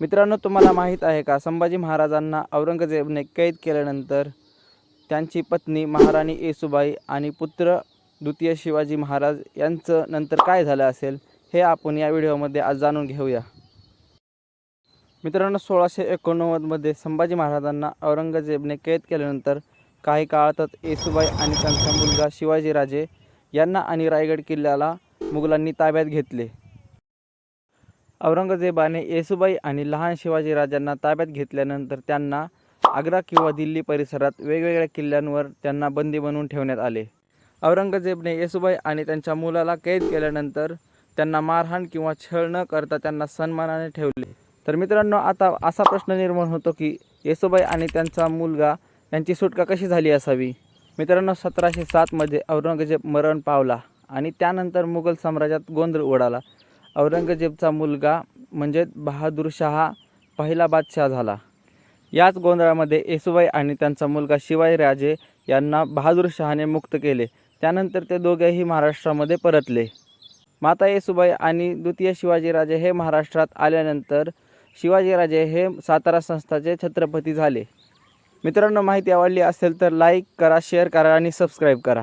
मित्रांनो तुम्हाला माहीत आहे का संभाजी महाराजांना औरंगजेबने कैद केल्यानंतर त्यांची पत्नी महाराणी येसुबाई आणि पुत्र द्वितीय शिवाजी महाराज यांचं नंतर काय झालं असेल हे आपण या व्हिडिओमध्ये आज जाणून घेऊया. मित्रांनो सोळाशे एकोणनव्वदमध्ये संभाजी महाराजांना औरंगजेबने कैद केल्यानंतर काही काळातच येसुबाई आणि त्यांचा मुलगा शिवाजीराजे यांना आणि रायगड किल्ल्याला मुघलांनी ताब्यात घेतले. औरंगजेबाने येसुबाई आणि लहान शिवाजीराजांना ताब्यात घेतल्यानंतर त्यांना आग्रा किंवा दिल्ली परिसरात वेगवेगळ्या किल्ल्यांवर त्यांना बंदी बनवून ठेवण्यात आले. औरंगजेबने येसुबाई आणि त्यांच्या मुलाला कैद केल्यानंतर त्यांना मारहाण किंवा छळ न करता त्यांना सन्मानाने ठेवले. तर मित्रांनो आता असा प्रश्न निर्माण होतो की येसुबाई आणि त्यांचा मुलगा यांची सुटका कशी झाली असावी? मित्रांनो सतराशे सातमध्ये औरंगजेब मरण पावला आणि त्यानंतर मुघल साम्राज्यात गोंधळ उडाला. औरंगजेबचा मुलगा म्हणजे बहादूरशहा पहिला बादशाह झाला. याच गोंधळामध्ये येसुबाई आणि त्यांचा मुलगा शिवाजीराजे यांना बहादूरशहाने मुक्त केले. त्यानंतर ते दोघेही महाराष्ट्रामध्ये परतले. माता येसुबाई आणि द्वितीय शिवाजीराजे हे महाराष्ट्रात आल्यानंतर शिवाजीराजे हे सातारा संस्थाचे छत्रपती झाले. मित्रांनो माहिती आवडली असेल तर लाईक करा शेअर करा आणि सबस्क्राईब करा.